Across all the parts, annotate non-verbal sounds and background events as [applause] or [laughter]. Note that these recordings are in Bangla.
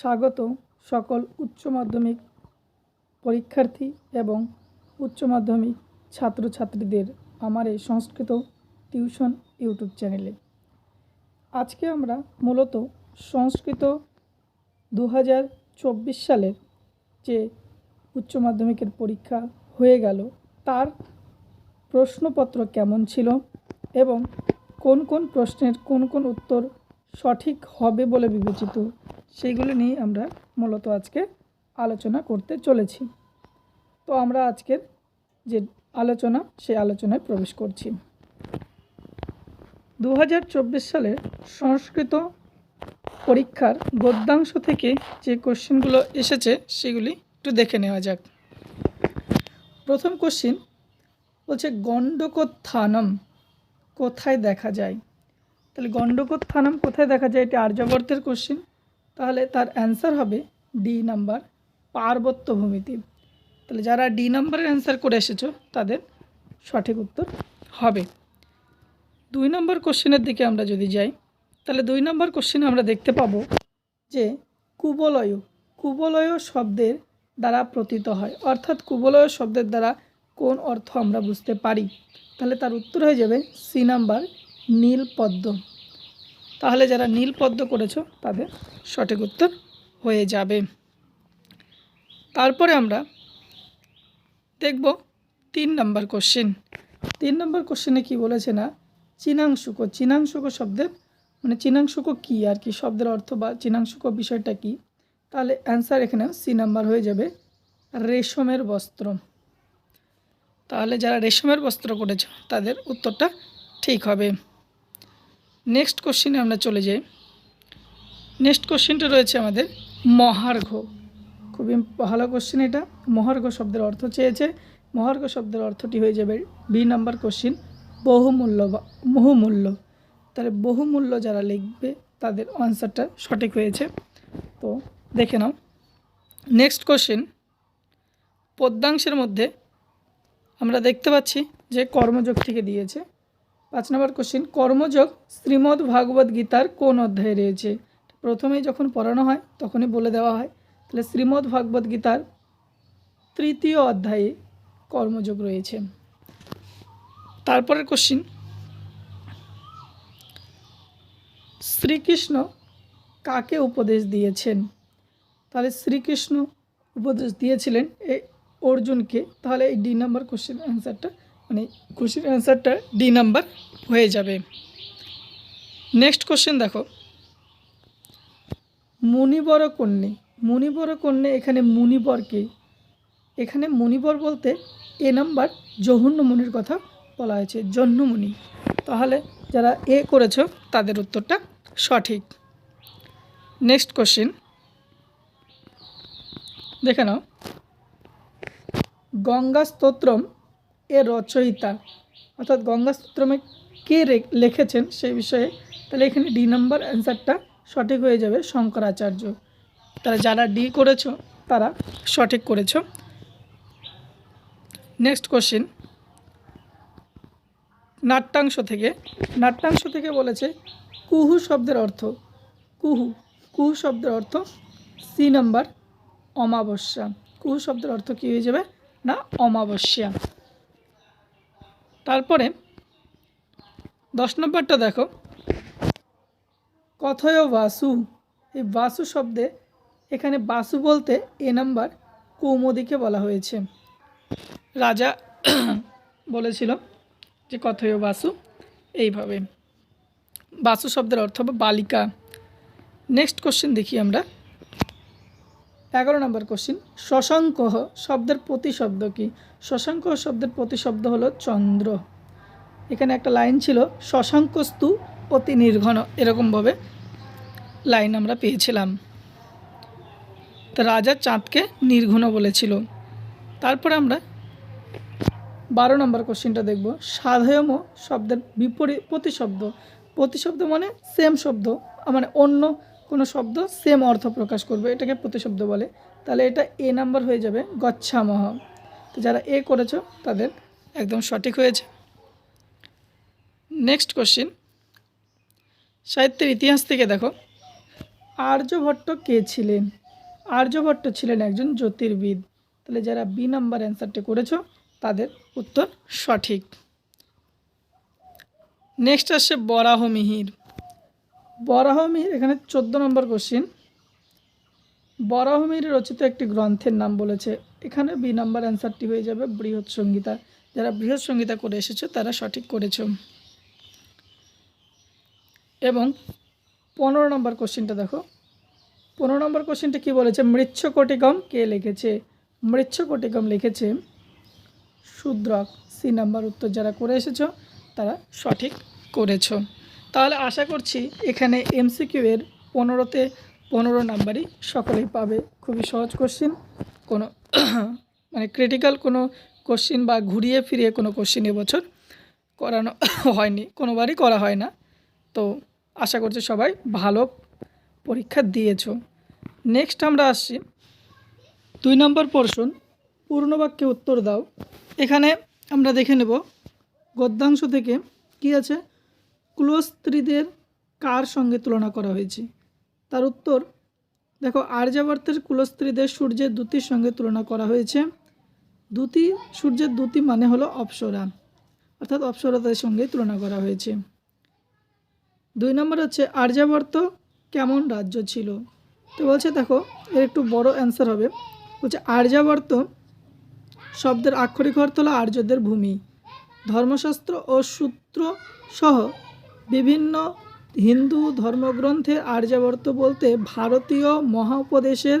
স্বাগত সকল উচ্চ মাধ্যমিক পরীক্ষার্থী এবং উচ্চ মাধ্যমিক ছাত্রছাত্রীদের আমার এই সংস্কৃত টিউশন ইউটিউব চ্যানেলে। আজকে আমরা মূলত সংস্কৃত দু হাজার চব্বিশ সালের যে উচ্চ মাধ্যমিকের পরীক্ষা হয়ে গেল, তার প্রশ্নপত্র কেমন ছিল এবং কোন কোন প্রশ্নের কোন কোন উত্তর সঠিক হবে বলে বিবেচিত। সেইগুলো নিয়ে আমরা মূলত আজকে আলোচনা করতে চলেছি। তো আমরা আজকের যে আলোচনা, সেই আলোচনায় প্রবেশ করছি। দু হাজার চব্বিশ সালের সংস্কৃত পরীক্ষার গদ্যাংশ থেকে যে কোশ্চেনগুলো এসেছে, সেগুলি একটু দেখে নেওয়া যাক। প্রথম কোশ্চিন বলছে, গণ্ডকোত্থানম কোথায় দেখা যায়? তাহলে গণ্ডকোত্থানম কোথায় দেখা যায়? এটি আর্যবর্তের কোশ্চিন তাহলে তার অ্যান্সার হবে ডি নাম্বার পার্বত্য ভূমিতে। তাহলে যারা ডি নাম্বারের অ্যান্সার করে এসেছ, তাদের সঠিক উত্তর হবে। দুই নম্বর কোশ্চেনের দিকে আমরা যদি যাই, তাহলে দুই নম্বর কোশ্চেনে আমরা দেখতে পাবো যে কুবলয় কুবলয় শব্দের দ্বারা প্রতীত হয়। অর্থাৎ কুবলয় শব্দের দ্বারা কোন অর্থ আমরা বুঝতে পারি? তাহলে তার উত্তর হয়ে যাবে সি নাম্বার নীল পদ্ম তাহলে যারা নীল পদ্ম করেছ তাদের সঠিক উত্তর হয়ে যাবে। তারপরে আমরা দেখব তিন নম্বর কোশ্চেন তিন নম্বর কোশ্চেনে কি বলেছে না? চিনাংশুক। চিনাংশুক শব্দের মানে চিনাংশুক কী আর কি? শব্দের অর্থ বা চিনাংশুক বিষয়টা কি? তাহলে অ্যান্সার এখানে সি নাম্বার হয়ে যাবে। রেশমের বস্ত্র। তাহলে যারা রেশমের বস্ত্র করেছ তাদের উত্তরটা ঠিক হবে। নেক্সট কোশ্চিনে আমরা চলে যাই। নেক্সট কোশ্চিনটা রয়েছে আমাদের, মহার্ঘ। খুবই ভালো কোশ্চিন এটা। মহার্ঘ শব্দের অর্থ চেয়েছে। মহার্ঘ শব্দের অর্থটি হয়ে যাবে বি নাম্বার কোশ্চিন বহুমূল্য বা বহুমূল্য। তাহলে বহুমূল্য যারা লিখবে, তাদের আনসারটা সঠিক হয়েছে। তো দেখে নাও। নেক্সট কোশ্চিন পদ্যাংশের মধ্যে আমরা দেখতে পাচ্ছি যে কর্মযোগ থেকে দিয়েছে। পাঁচ নম্বর কোশ্চিন কর্মযোগ শ্রীমদ্ ভাগবত গীতার কোন অধ্যায়ে রয়েছে? প্রথমেই যখন পড়ানো হয়, তখনই বলে দেওয়া হয়, তাহলে শ্রীমদ্ ভাগবত গীতার তৃতীয় অধ্যায়ে কর্মযোগ রয়েছে। তারপরের কোশ্চিন শ্রীকৃষ্ণ কাকে উপদেশ দিয়েছেন? তাহলে শ্রীকৃষ্ণ উপদেশ দিয়েছিলেন এই অর্জুনকে, তাহলে এই ডি নাম্বার কোশ্চেন অ্যান্সারটা মানে কোশ্চেন অ্যান্সারটা ডি নাম্বার হয়ে যাবে। নেক্সট কোশ্চেন দেখো। মুনিবর কন্যে। মুনিবর কন্যে এখানে মুনিবরকে। এখানে মুনিবর বলতে এ নাম্বার জহুন্য মুনির কথা বলা হয়েছে জহ্নমুনি তাহলে যারা এ করেছ, তাদের উত্তরটা সঠিক। নেক্সট কোশ্চেন দেখে নাও। গঙ্গা স্তোত্রম এর রচয়িতা। অর্থাৎ গঙ্গা স্তোত্রমে কে লিখেছেন সেই বিষয়ে? তাহলে এখানে ডি নাম্বার অ্যান্সারটা সঠিক হয়ে যাবে শঙ্করাচার্য। তারা যারা ডি করেছ, তারা সঠিক করেছ। Next question. নাট্যাংশ থেকে নাট্যাংশ থেকে বলেছে, কুহু শব্দের অর্থ। কুহু। কুহু শব্দের অর্থ সি নাম্বার অমাবস্যা। কুহু শব্দের অর্থ কী হয়ে যাবে? না, অমাবস্যা। তারপরে দশ নম্বরটা দেখো। কথয় বাসু। এই বাসু শব্দে এখানে বাসু বলতে এ নাম্বার কৌমদিকে বলা হয়েছে। রাজা [clears throat] বলেছিল যে কথয় বাসু এইভাবে। বাসু শব্দের অর্থ বালিকা। নেক্সট কোশ্চেন দেখি আমরা। এগারো নম্বর কোশ্চিন শশাঙ্ক শব্দের প্রতিশব্দ কি? শশাঙ্ক শব্দের প্রতিশব্দ হলো চন্দ্র। এখানে একটা লাইন ছিল, শশাঙ্কস্তু অতি নির্ঘন, এরকমভাবে লাইন আমরা পেয়েছিলাম। রাজা চাঁদকে নির্ঘন বলেছিল। তারপরে আমরা বারো নম্বর কোশ্চিনটা দেখব। সাধয়ম শব্দের বিপরীত, প্রতিশব্দ। প্রতিশব্দ মানে সেম শব্দ মানে অন্য কোনো শব্দ সেম অর্থ প্রকাশ করবে, এটাকে প্রতিশব্দ বলে। তাহলে এটা এ নাম্বার হয়ে যাবে গচ্ছামহ। তো যারা এ করেছ, তাদের একদম সঠিক হয়েছে। নেক্সট কোশ্চিন সাহিত্যের ইতিহাস থেকে দেখো। আর্যভট্ট কে ছিলেন? আর্যভট্ট ছিলেন একজন জ্যোতির্বিদ। তাহলে যারা বি নাম্বার অ্যান্সারটি করেছ, তাদের উত্তর সঠিক। নেক্সট আসছে বরাহ মিহির। বরাহ মিহির এখানে চোদ্দ নম্বর কোশ্চিন বরাহ মিহির রচিত একটি গ্রন্থের নাম বলেছে, এখানে বি নাম্বার অ্যান্সারটি হয়ে যাবে বৃহৎ সংগীতা যারা বৃহৎ সংগীতা করে এসেছ, তারা সঠিক করেছ। এবং পনেরো নম্বর কোশ্চিনটা দেখো। পনেরো নম্বর কোশ্চিনটা কী বলেছে, মৃচ্ছকটিকম কে লিখেছে? মৃচ্ছকটিকম লিখেছে, শূদ্রক। সি নাম্বার উত্তর যারা করে এসেছ, তারা সঠিক করেছ। তাহলে আশা করছি এখানে এমসিকিউ এর পনেরোতে পনেরো নাম্বারই সকলেই পাবে। খুবই সহজ কোশ্চিন কোনো [clears throat] মানে ক্রিটিক্যাল কোনো কোশ্চিন বা ঘুরিয়ে ফিরিয়ে কোনো কোশ্চিন এবছর করানো [clears throat] হয়নি, কোনোবারই করা হয় না। তো আশা করছি সবাই ভালো পরীক্ষা দিয়েছ। নেক্সট আমরা আসছি। দুই নম্বর পোর্শন পূর্ণ বাক্যে উত্তর দাও। এখানে আমরা দেখে নেব গদ্যাংশ থেকে কি আছে? কুলস্ত্রীদের কার সঙ্গে তুলনা করা হয়েছে? তার উত্তর, দেখো, আর্যাবর্তের কুলস্ত্রীদের সূর্যের দ্যুতির সঙ্গে তুলনা করা হয়েছে। দ্যুতি সূর্যের দ্যুতি মানে হলো অপ্সরা, অর্থাৎ অপ্সরাদের সঙ্গে তুলনা করা হয়েছে। দুই নম্বর হচ্ছে, আর্যাবর্ত কেমন রাজ্য ছিল? তো বলছে, দেখো, এর একটু বড় অ্যান্সার হবে। বলছে, আর্যাবর্ত শব্দের আক্ষরিক অর্থ হলো আর্যদের ভূমি। ধর্মশাস্ত্র ও সূত্র সহ বিভিন্ন হিন্দু ধর্মগ্রন্থে আর্যাবর্ত বলতে ভারতীয় মহাউপদেশের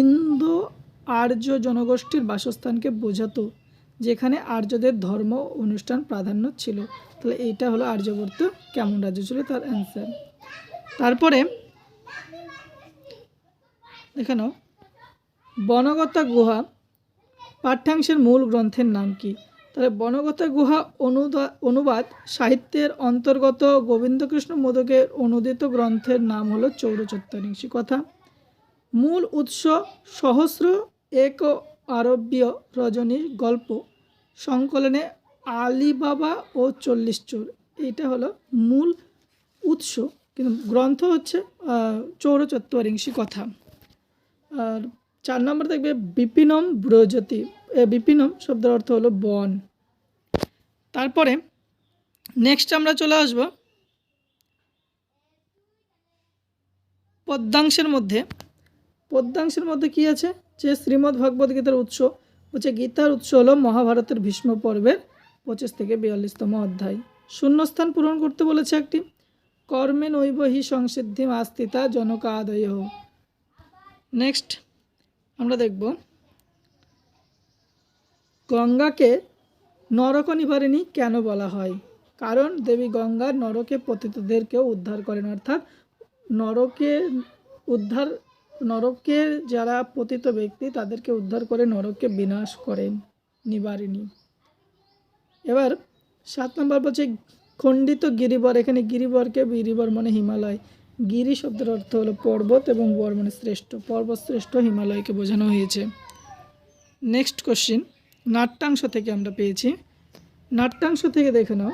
ইন্দো আর্য জনগোষ্ঠীর বাসস্থানকে বোঝাতো, যেখানে আর্যদের ধর্ম অনুষ্ঠান প্রাধান্য ছিল। তাহলে এইটা হলো আর্যবর্ত, কেমন রাজ্য ছিল তার অ্যান্সার তারপরে দেখে নাও, বনগতা গুহা পাঠ্যাংশের মূল গ্রন্থের নাম কি? তাহলে বনগতা গুহা অনুবাদ সাহিত্যের অন্তর্গত গোবিন্দকৃষ্ণ মোদকের অনুদিত গ্রন্থের নাম হলো চৌরচত্বরিংশী কথা। মূল উৎস সহস্র এক আরব্য রজনীর গল্প। সংকলনে আলিবাবা ও চল্লিশ চোর। এইটা হলো মূল উৎস। কিন্তু গ্রন্থ হচ্ছে চৌরচত্বরিংশী কথা। আর চার নম্বর দেখবে বিপিনম ব্রজতি। বিপিনম শব্দের অর্থ হলো বন। তারপরে নেক্সট আমরা চলে আসব পদ্মাংশের মধ্যে। পদ্মাংশের মধ্যে কি আছে? যে শ্রীমদ্ ভগবদ গীতার উৎস হচ্ছে গীতার উৎস হলো মহাভারতের ভীষ্ম পর্বের পঁচিশ থেকে বিয়াল্লিশতম অধ্যায়। শূন্যস্থান পূরণ করতে বলেছে একটি, কর্মে নৈব হি সংসিদ্ধি আস্তিতা জনকাদয়। নেক্সট আমরা দেখব। গঙ্গাকে নরক নিবারিণী কেন বলা হয়? কারণ দেবী গঙ্গা নরকে পতিতদেরকেও উদ্ধার করেন, অর্থাৎ নরকে উদ্ধার, নরকে যারা পতিত ব্যক্তি তাদেরকে উদ্ধার করে নরককে বিনাশ করেন নিবারিণী। এবার সাত নম্বর বলছে, খণ্ডিত গিরিবর, এখানে গিরিবরকে গিরিবর মানে হিমালয়। গিরি শব্দের অর্থ হলো পর্বত এবং বর মানে শ্রেষ্ঠ, পর্বত শ্রেষ্ঠ হিমালয়কে বোঝানো হয়েছে। নেক্সট কোশ্চিন নাট্যাংশ থেকে আমরা পেয়েছি। নাট্যাংশ থেকে দেখে নাও।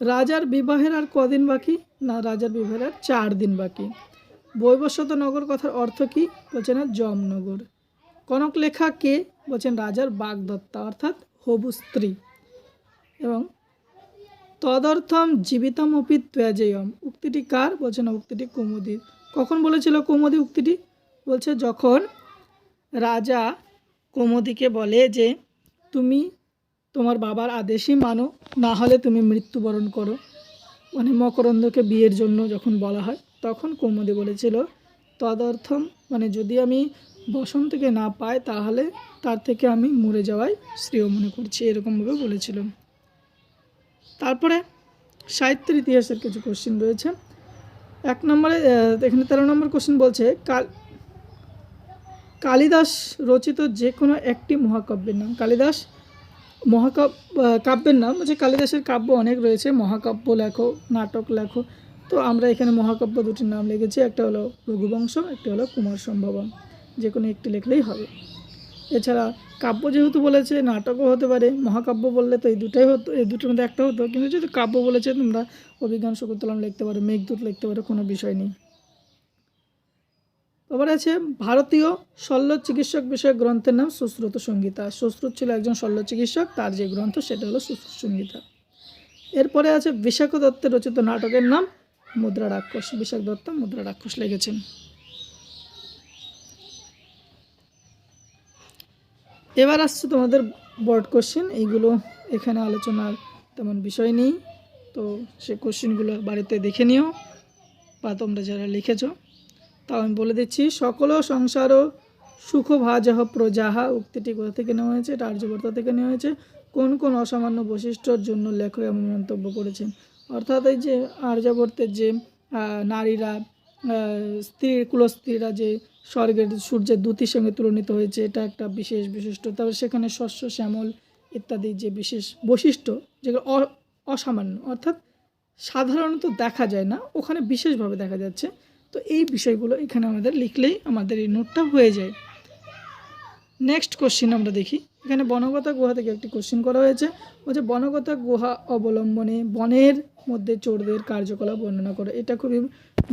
রাজার বিবাহের আর কদিন বাকি? না, রাজার বিবাহের আর চার দিন বাকি। বৈবস্বত নগর কথার অর্থ কি? বলছে না জমনগর। কনক লেখা কে? বলছেন রাজার বাগদত্তা, অর্থাৎ হবু স্ত্রী। এবং তদর্থম জীবিতম অপি ত্যাজেয়ম। উক্তিটি কার? বলছে, না, উক্তিটি কুমুদির। কখন বলেছিল কুমুদি উক্তিটি? বলছে, যখন রাজা কুমুদিকে বলে যে, তুমি তোমার বাবার আদেশই মানো, না হলে তুমি মৃত্যুবরণ করো। মানে মকরন্দকে বিয়ের জন্য যখন বলা হয়, তখন কৌমদি বলেছিল, তদর্থম মানে যদি আমি বসন্তকে না পাই, তাহলে তার থেকে আমি মরে যাওয়াই শ্রেয় মনে করছি। এরকমভাবে বলেছিল। তারপরে সাহিত্যের ইতিহাসের কিছু কোশ্চিন রয়েছে। এক নম্বরে এখানে তেরো নম্বর কোশ্চিন বলছে, কাল কালিদাস রচিত যে কোনো একটি মহাকাব্যের নাম। কালিদাস মহাকাব্য কাব্যের নাম হচ্ছে কালিদাসের কাব্য অনেক রয়েছে, মহাকাব্য লেখো, নাটক লেখো। তো আমরা এখানে মহাকাব্য দুটির নাম লিখেছি, একটা হলো রঘুবংশ, একটা হলো কুমার সম্ভবম। যে কোনো একটি লিখলেই হবে। এছাড়া কাব্য যেহেতু বলেছে, নাটকও হতে পারে, মহাকাব্য বললে তো এই দুটাই হতো, এই দুটোর মধ্যে একটা হতো। কিন্তু যেহেতু কাব্য বলেছে, তোমরা অভিজ্ঞান শকুন্তলম লিখতে পারো, মেঘদূত লিখতে পারো, কোনো বিষয় নেই। তারপরে আছে ভারতীয় শল্য চিকিৎসক বিষয়ক গ্রন্থের নাম সুশ্রুত সংগীতা সুশ্রুত ছিল একজন শল্য চিকিৎসক, তার যে গ্রন্থ সেটা হলো সুশ্রুত সংগীতা এরপরে আছে বিশাখ দত্তের রচিত নাটকের নাম মুদ্রা রাক্ষস। বিশাখ দত্ত মুদ্রা রাক্ষস লিখেছেন। এবার আসছে তোমাদের বোর্ড কোশ্চেন এইগুলো এখানে আলোচনার তেমন বিষয় নেই। তো সে কোশ্চেনগুলো বাড়িতে দেখে নিও বা তোমরা যারা লিখেছ। তাও আমি বলে দিচ্ছি, সকল সংসার সুখ ভাজহ প্রজাহা, উক্তিটি কোথা থেকে নেওয়া হয়েছে? এটা আর্যবর্ত থেকে নেওয়া হয়েছে। কোন কোন অসামান্য বৈশিষ্ট্যর জন্য লেখক এমন মন্তব্য করেছেন? অর্থাৎ এই যে আর্যাবর্তের যে নারীরা স্ত্রী, কুলস্ত্রীরা যে স্বর্গের সূর্যের দ্যুতির সঙ্গে তুলনিত হয়েছে, এটা একটা বিশেষ বিশিষ্ট। তারপর সেখানে শস্য, শ্যামল ইত্যাদি যে বিশেষ বৈশিষ্ট্য, যেগুলো অসামান্য, অর্থাৎ সাধারণত দেখা যায় না, ওখানে বিশেষভাবে দেখা যাচ্ছে। তো এই বিষয়গুলো এখানে আমাদের লিখলেই আমাদের এই নোটটা হয়ে যায়। নেক্সট কোশ্চিন আমরা দেখি। এখানে বনগতা গুহা থেকে একটি কোশ্চিন করা হয়েছে। বলছে, বনগতা গুহা অবলম্বনে বনের মধ্যে চোরদের কার্যকলাপ বর্ণনা করে। এটা খুবই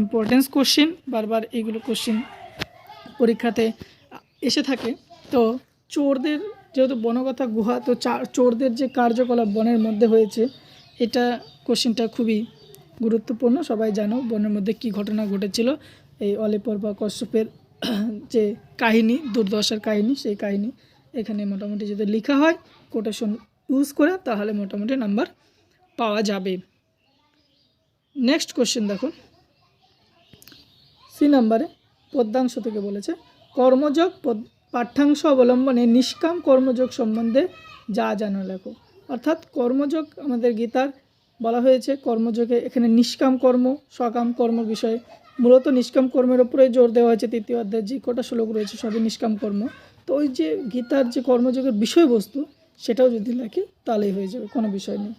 ইম্পর্টেন্স কোশ্চিন বারবার এইগুলো কোশ্চিন পরীক্ষাতে এসে থাকে। তো চোরদের, যেহেতু বনগতা গুহা, তো চোরদের যে কার্যকলাপ বনের মধ্যে হয়েছে, এটা কোশ্চিনটা খুবই গুরুত্বপূর্ণ। সবাই জানো বনের মধ্যে কি ঘটনা ঘটেছিল। এই অলিপর বা কশ্যপের যে কাহিনী, দুর্দশার কাহিনী, সেই কাহিনী এখানে মোটামুটি যদি লেখা হয় কোটেশন ইউজ করে তাহলে মোটামুটি নাম্বার পাওয়া যাবে। নেক্সট কোশ্চেন দেখুন। সি নাম্বারে পদ্যাংশ থেকে বলেছে, কর্মযোগ পাঠ্যাংশ অবলম্বনে নিষ্কাম কর্মযোগ সম্বন্ধে যা জানো লেখো। অর্থাৎ কর্মযোগ আমাদের গীতার বলা হয়েছে, কর্মযোগে এখানে নিষ্কাম কর্ম, সকাম কর্ম বিষয়ে মূলত নিষ্কাম কর্মের উপরে জোর দেওয়া হয়েছে, তৃতীয় অধ্যায় যে কটা শ্লোক রয়েছে সবই নিষ্কাম কর্ম। তো ওই যে গীতার যে কর্মযোগের বিষয়বস্তু, সেটাও যদি লেখে তাহলেই হয়ে যাবে, কোনো বিষয় নেই।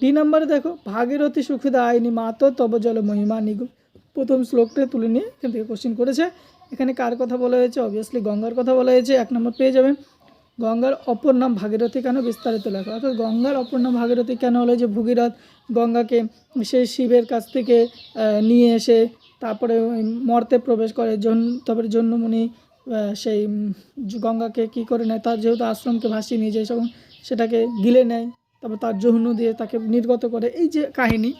ডি নাম্বারে দেখো, ভাগীরথী সুখিদা আইনি মাতো, তব জল মহিমা নিগু প্রথম শ্লোকটা তুলে নিয়ে এখান থেকে কোশ্চিন করেছে। এখানে কার কথা বলা হয়েছে? অবভিয়াসলি গঙ্গার কথা বলা হয়েছে, এক নম্বর পেয়ে যাবেন। গঙ্গার অপর নাম ভাগীরথী কেন? বিস্তারিত লেখা। অর্থাৎ গঙ্গার অপর নাম ভাগীরথী কেন হলো? যে ভগীরথ গঙ্গাকে সেই শিবের কাছ থেকে নিয়ে এসে তারপরে মর্তে প্রবেশ করে, জন তারপরে জন্মমুনি সেই গঙ্গাকে কি করে নেয়, তার যেহেতু আশ্রমকে ভাসিয়ে নিয়ে যায় তখন সেটাকে গিলে নেয়, তারপর তার যৌন দিয়ে তাকে নির্গত করে। এই যে কাহিনী,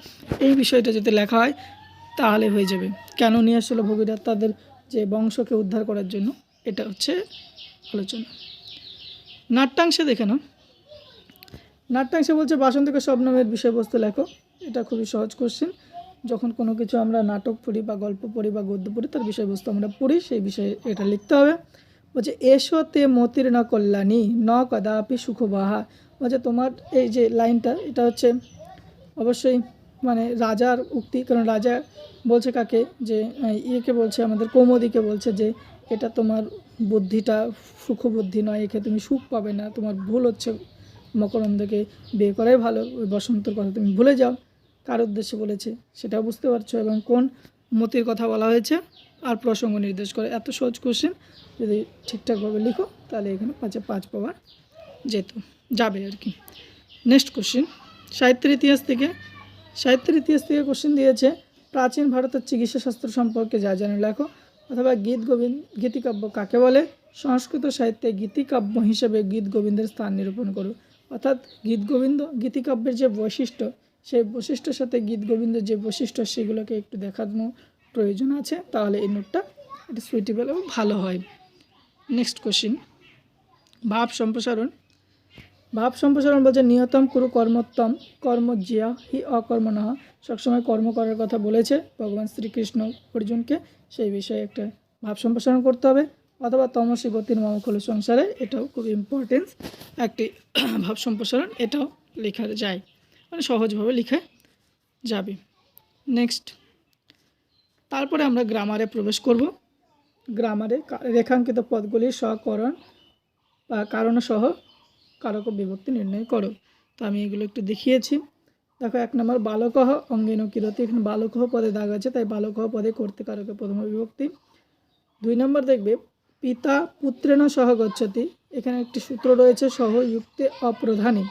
এই বিষয়টা যদি লেখা হয়, তাহলে হয়ে যাবে। কেন নিয়ে আসছিল ভগীরথ তাদের যে বংশকে উদ্ধার করার জন্য? এটা হচ্ছে আলোচনা। নাট্যাংশে দেখে নাও। নাট্যাংশে বলছে বাসন্তিক স্বপ্নমের বিষয়বস্তু লেখো। এটা খুবই সহজ কোশ্চেন যখন কোনো কিছু আমরা নাটক পড়ি বা গল্প পড়ি বা গদ্য পড়ি, তার বিষয়বস্তু আমরা পড়ি, সেই বিষয়ে এটা লিখতে হবে। বলছে, এসো তে মতির ন কল্যাণী, ন কদাপি সুখবাহা। বলছে, তোমার এই যে লাইনটা, এটা হচ্ছে অবশ্যই মানে রাজার উক্তি, কারণ রাজা বলছে কাকে, যে ইয়েকে বলছে, আমাদের কৌমদিকে বলছে যে, এটা তোমার বুদ্ধিটা সুখবুদ্ধি নয়, একে তুমি সুখ পাবে না, তোমার ভুল হচ্ছে, মকরন্দকে বিয়ে করাই ভালো, ওই বসন্তর কথা তুমি ভুলে যাও। কার উদ্দেশ্যে বলেছে সেটাও বুঝতে পারছ এবং কোন মতির কথা বলা হয়েছে আর প্রসঙ্গ নির্দেশ করে। এত সহজ কোশ্চেন যদি ঠিকঠাকভাবে লিখো, তাহলে এখানে পাঁচে পাঁচ পাওয়া যেত, যাবে আর কি। নেক্সট কোশ্চেন সাহিত্যের ইতিহাস থেকে, সাহিত্যের ইতিহাস থেকে কোশ্চেন দিয়েছে, প্রাচীন ভারতের চিকিৎসা শাস্ত্র সম্পর্কে যা জানো লেখো, অথবা গীত গোবিন্দ, গীতিকাব্য কাকে বলে? সংস্কৃত সাহিত্যে গীতিকাব্য হিসেবে গীত গোবিন্দের স্থান নিরূপণ করো। অর্থাৎ গীত গোবিন্দ গীতিকাব্যের যে বৈশিষ্ট্য সেই বৈশিষ্ট্যের সাথে গীত গোবিন্দের যে বৈশিষ্ট্য সেগুলোকে একটু দেখানো প্রয়োজন আছে। তাহলে এই নোটটা এটা সুইটেবল এবং ভালো হয়। নেক্সট কোশ্চিন ভাব সম্প্রসারণ। ভাব সম্প্রসারণ বলছে, নিয়তম কুরু কর্মোত্তম, কর্ম জিয়া হি অকর্ম নহ। সবসময় কর্ম করার কথা বলেছে ভগবান শ্রীকৃষ্ণ অর্জুনকে। সেই বিষয়ে একটা ভাব সম্প্রসারণ করতে হবে। অথবা তমসী গতির মমখল সংসারে এটাও খুব ইম্পর্টেন্স একটি ভাব সম্প্রসারণ, এটাও লেখা যায়। মানে সহজভাবে লেখা যাবে। নেক্সট তারপরে আমরা গ্রামারে প্রবেশ করব। গ্রামারে রেখাঙ্কিত পদগুলি সকরণ বা কারণ সহ কারক বিভক্তি নির্ণয় করো। তো আমি এগুলো একটু দেখিয়েছি। দেখো, এক নম্বর বালকহ অঙ্গিন কিরতি। এখানে বালকহ পদে দাগ আছে, তাই বালকহ পদে করতে কারকে প্রথম বিভক্তি। দুই নম্বর দেখবে, পিতা পুত্রেণ সহ গচ্ছতি এখানে একটি সূত্র রয়েছে সহ যুক্তে অপ্রধানী।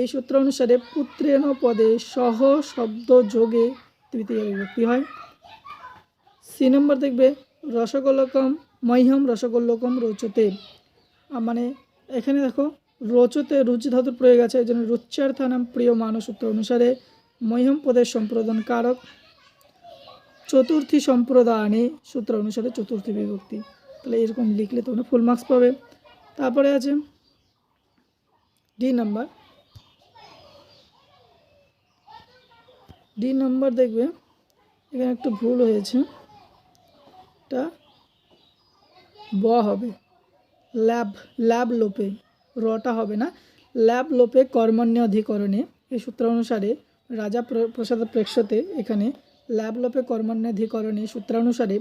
এই সূত্র অনুসারে পুত্রেণ পদে সহ শব্দ যোগে তৃতীয় বিভক্তি হয়। সি নম্বর দেখবে রসগোল্লকম মহ্যম রসগোল্লকম রোচতে। মানে এখানে দেখো, রোচতে রুচি ধাতুর প্রয়োগ আছে এই জন্য রুচ্যার্থানাম প্রিয় মানস সূত্র অনুসারে মহ্যম পদের সম্প্রদান কারক। চতুর্থী সম্প্রদানে সূত্র অনুসারে চতুর্থী বিভক্তি। তাহলে এরকম লিখলে তোমরা ফুল মার্কস পাবে। তারপরে আছে ডি নাম্বার ডি নাম্বার দেখবে, এখানে একটু ভুল হয়েছে। এটা ব হবে। ল্যাব ল্যাব লোপে রটা হবে না। ল্যাব লোপে কর্মণ্য অধিকরণে, এই সূত্র অনুসারে রাজা প্র- প্রসাদ প্রেক্ষতে এখানে ল্যাব লোপে কর্মণ্য অধিকরণে সূত্রানুসারে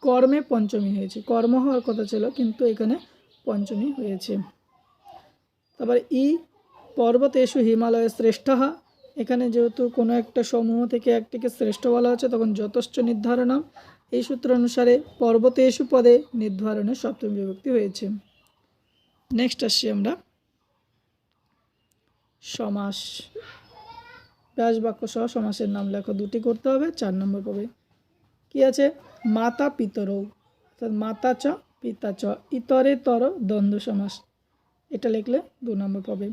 কর্মে পঞ্চমী হয়েছে। কর্ম হওয়ার কথা ছিল, কিন্তু এখানে পঞ্চমী হয়েছে। তারপর ই পর্বতেষু হিমালয় শ্রেষ্ঠ এখানে যেহেতু কোনো একটা সমূহ থেকে একটিকে শ্রেষ্ঠ বলা হচ্ছে, তখন যথেষ্ট নির্ধারণম এই সূত্র অনুসারে পর্বতেষু পদে নির্ধারণের সপ্তম বিভক্তি হয়েছে। নেক্সট আসছি আমরা। সমাস। ব্যাস বাক্য সহ সমাসের নাম লেখো, দুটি করতে হবে, চার নম্বর পাবে কি আছে? মাতা পিতরৌ। অর্থাৎ মাতা চ, পিতা চ, ইতরে তর দ্বন্দ্ব সমাস। এটা লিখলে দু নম্বর পাবে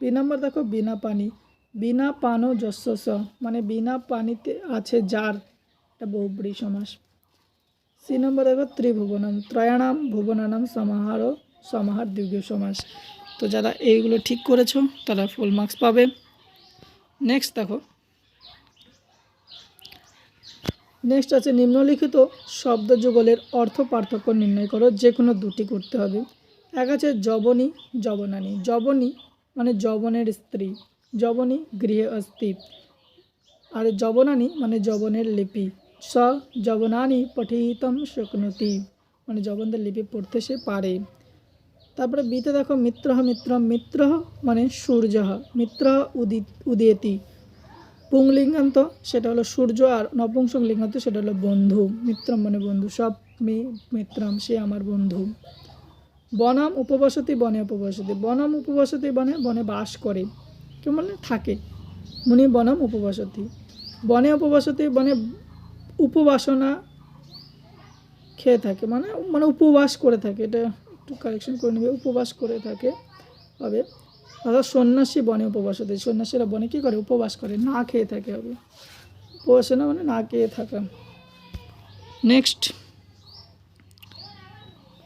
বি নম্বর দেখো, বিনা পানি। বিনা পানও যস্য মানে বিনা পানিতে আছে যার, এটা বহুব্রী সমাস। সি নম্বর দেখো, ত্রিভুবনম, ত্রয়াণাম, ভুবনানাম সমাহার ও সমাহার দীর্ঘ সমাস। তো যারা এইগুলো ঠিক করেছ, তারা ফুল মার্কস পাবে। নেক্সট দেখো। নেক্সট আছে নিম্নলিখিত শব্দ যুগলের অর্থ পার্থক্য নির্ণয় করো যে কোনো দুটি করতে হবে। এক আছে জবনী জবনানী জবনী মানে জবনের স্ত্রী। জবনী গৃহে অস্তি। আর জবনানী মানে জবনের লিপি। স জবনানী পঠিতম শক্নতি। মানে জবনদের লিপি পড়তে সে পারে। তারপরে বিতে দেখো মিত্র মিত্র মিত্র মানে সূর্য মিত্র উদিত উদয়তি। পুংলিঙ্গান্ত সেটা হলো সূর্য আর নপুংসক লিঙ্গান্ত সেটা হলো বন্ধু। মিত্রম মানে বন্ধু। সব মি, মিত্রম, সে আমার বন্ধু। বনাম উপবাসতি, বনে উপবাসতি। বনাম উপবাসতি, বনে বনে বাস করে। কেউ মানে থাকে। মুনি বনাম উপবাসতি। বনে উপবাসতি, বনে উপবাসনা খেয়ে থাকে। মানে মানে উপবাস করে থাকে। এটা একটু কারেকশন করে নেবে। উপবাস করে থাকে। হবে। অর্থাৎ সন্ন্যাসী বনে উপবাস হতে সন্ন্যাসীরা বনে কী করে? উপবাস করে। না খেয়ে থাকে হবে। উপবাসনা মানে না খেয়ে থাকা। নেক্সট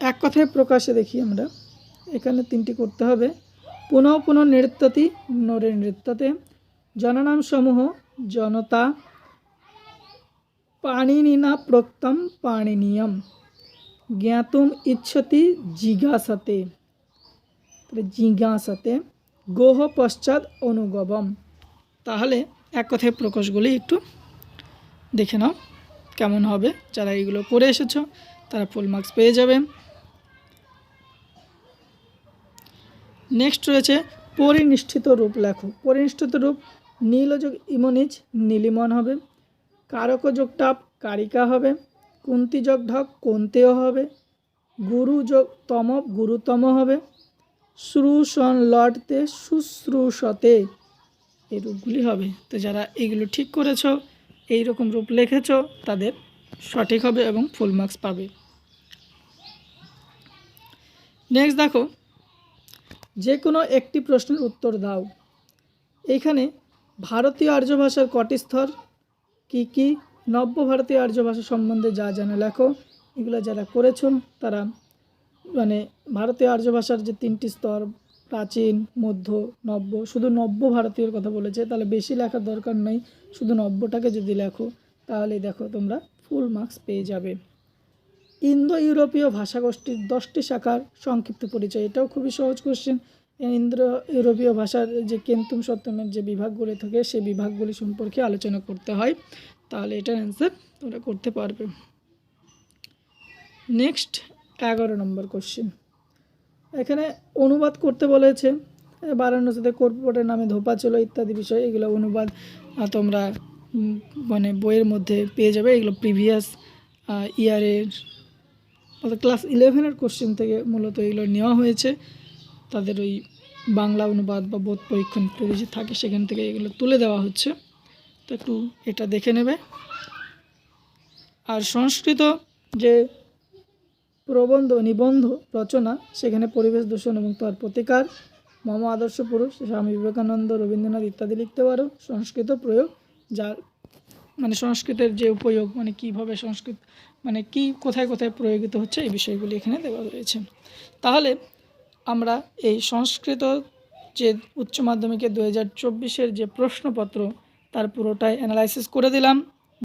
এক কথায় প্রকাশে দেখি আমরা। এখানে তিনটি করতে হবে। পুনঃ পুনঃ নৃত্যতি নরে নৃত্যতে জননাম সমূহ জনতা পাণিনিনা প্রোক্তম পাণিনিয়ম। জ্ঞাতুম ইচ্ছতি জিজ্ঞাসাতে। জিজ্ঞাসাতে, গোহ পশ্চাৎ অনুগবম। তাহলে এক কথায় প্রকাশগুলি একটু দেখে নাও, কেমন হবে? যারা এইগুলো করে এসেছ, তারা ফুল মার্কস পেয়ে যাবে। নেক্সট রয়েছে পরিনিষ্ঠিত রূপ লেখো পরিনিষ্ঠিত রূপ নীলযোগ ইমনিজ নীলিমন হবে। কারকযোগ টাপ কারিকা হবে। কুন্তিযোগ ঢক কন্তেয় হবে। গুরু যোগ তম গুরুতম হবে। শ্রুষণ লটতে শুশ্রূষতে এই রূপগুলি হবে। তো যারা এগুলো ঠিক করেছ এই রকম রূপ লিখেছো, তাদের সঠিক হবে এবং ফুল মার্কস পাবে। নেক্সট দেখো যে কোনো একটি প্রশ্নের উত্তর দাও। এইখানে ভারতীয় আর্য ভাষার কটি স্তর? কী কী? নব্য ভারতীয় আর্য ভাষা সম্বন্ধে যা জানা লেখো। এগুলো যারা করেছ তারা মানে ভারতীয় আর্য ভাষার যে তিনটি স্তর, প্রাচীন, মধ্য, নব্য, শুধু নব্য ভারতীয়র কথা বলেছে, তাহলে বেশি লেখার দরকার নেই। শুধু নব্যটাকে যদি লেখো, তাহলেই দেখো তোমরা ফুল মার্কস পেয়ে যাবে। ইন্দো ইউরোপীয় ভাষাগোষ্ঠীর দশটি শাখার সংক্ষিপ্ত পরিচয়। এটাও খুবই সহজ কোশ্চেন ইন্দ্র ইউরোপীয় ভাষার যে কেন্তুম সপ্তমের যে বিভাগগুলি থাকে, সেই বিভাগগুলি সম্পর্কে আলোচনা করতে হয়। তাহলে এটার অ্যান্সার তোমরা করতে পারবে। নেক্সট এগারো নম্বর কোশ্চেন এখানে অনুবাদ করতে বলেছে বারাণসীতে কোর্পোরেটের নামে ধোপা ছিল ইত্যাদি বিষয়, এগুলো অনুবাদ তোমরা মানে বইয়ের মধ্যে পেয়ে যাবে। এগুলো প্রিভিয়াস ইয়ারের অর্থাৎ ক্লাস ইলেভেনের কোশ্চেন থেকে মূলত এগুলো নেওয়া হয়েছে। তাদের ওই বাংলা অনুবাদ বা বোধ পরীক্ষণ যে থাকে, সেখান থেকে এগুলো তুলে দেওয়া হচ্ছে। তো একটু এটা দেখে নেবে। আর সংস্কৃত যে প্রবন্ধ, নিবন্ধ, রচনা, সেখানে পরিবেশ দূষণ এবং তার প্রতিকার, মম আদর্শ পুরুষ, স্বামী বিবেকানন্দ, রবীন্দ্রনাথ ইত্যাদি লিখতে পারো। সংস্কৃত প্রয়োগ, যার মানে সংস্কৃতের যে উপয়োগ মানে কীভাবে সংস্কৃত মানে কি কোথায় কোথায় প্রয়োগিত হচ্ছে এই বিষয়গুলি এখানে দেওয়া রয়েছে। তাহলে আমরা এই সংস্কৃত যে উচ্চ মাধ্যমিকের দু হাজার যে প্রশ্নপত্র, তার পুরোটাই অ্যানালাইসিস করে দিলাম।